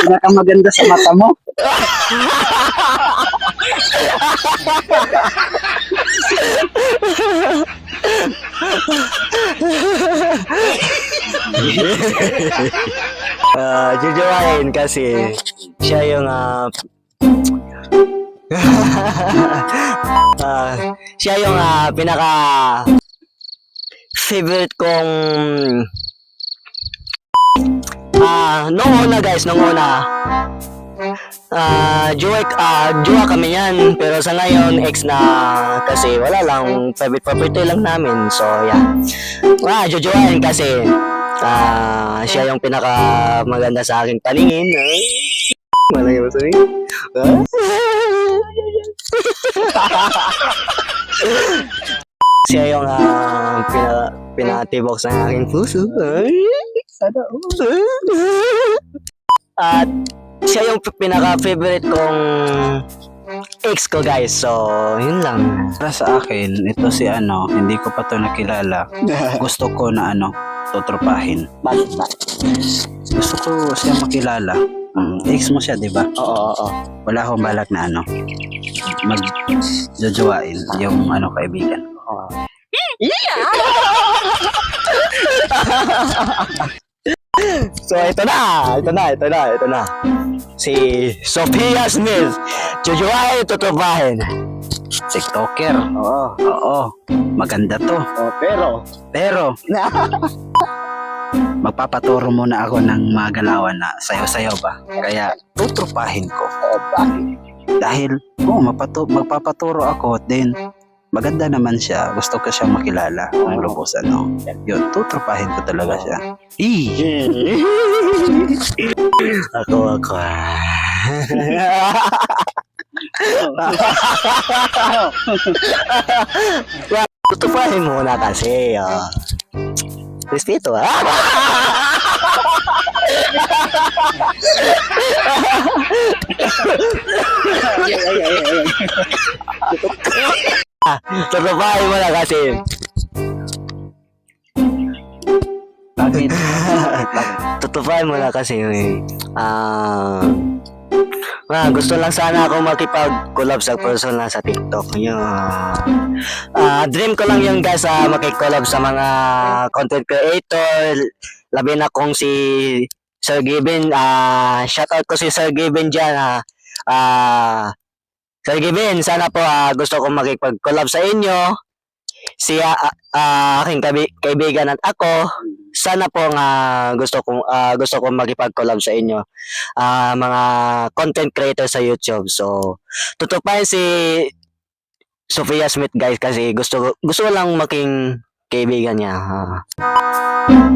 pinakamaganda sa mata mo. Ah, jujuwain kasi siya yung ah ah, siya yung ah, pinaka favorite kong ah nung una guys nung una. Ah jowa ah jowa kami yan. Pero sa ngayon ex na. Kasi wala lang private property lang namin. So yeah. Ah jujuwain kasi. Ah siya yung pinaka maganda sa aking paningin. Ay Malay mo sabi? Siya yung ah, pina, pinatibok sa aking puso. Ay, sana all. At siya yung pinaka-favorite kong ex ko guys. So, yun lang. Para sa akin, ito si ano, hindi ko pa to nakilala. Gusto ko na ano, tutropahin. Bakit ba? Gusto ko siya makilala. Mm, ex mo siya, di ba? Oo, oo, oo. Wala akong balak na ano, mag jojowain yung ano kaibigan ko. So, ito na! Ito na, ito na, ito na. Si Sophia Smith. Jujuay, tutubahin. TikToker. Oo. Oo, maganda to. Oh, pero, Pero, magpapaturo muna ako ng mga galawan na sayo-sayo ba. Kaya, tutropahin ko. oh, bakit? Dahil, oh, mapato, magpapaturo ako, then, maganda naman siya. Gusto ko siyang makilala ng lubusan, no? Yun, tutropahin ko talaga siya. Eh, ako, ako. Tutupahin muna kasi. Oh. Respeto, ha? Tutupahin mo na kasi. bakit? Tutupahin mo na kasi eh. Ah... Ah, gusto lang sana ako makipag-collab sa person na sa TikTok. Yun. Ah, dream ko lang yun guys sa makikollab sa mga content creator. Labi na kong si Sir Given. Ah, shoutout ko si Sir Given dyan. Ah, ah, Sir Given, sana po ah, gusto kong makipag-collab sa inyo. Si ah, ah, aking kabi- kaibigan at ako sana po nga gusto kong ah, gusto kong makipag-collab sa inyo ah mga content creator sa YouTube. So tutupayan si Sophia Smith guys kasi gusto gusto lang maging kaibigan niya. ah.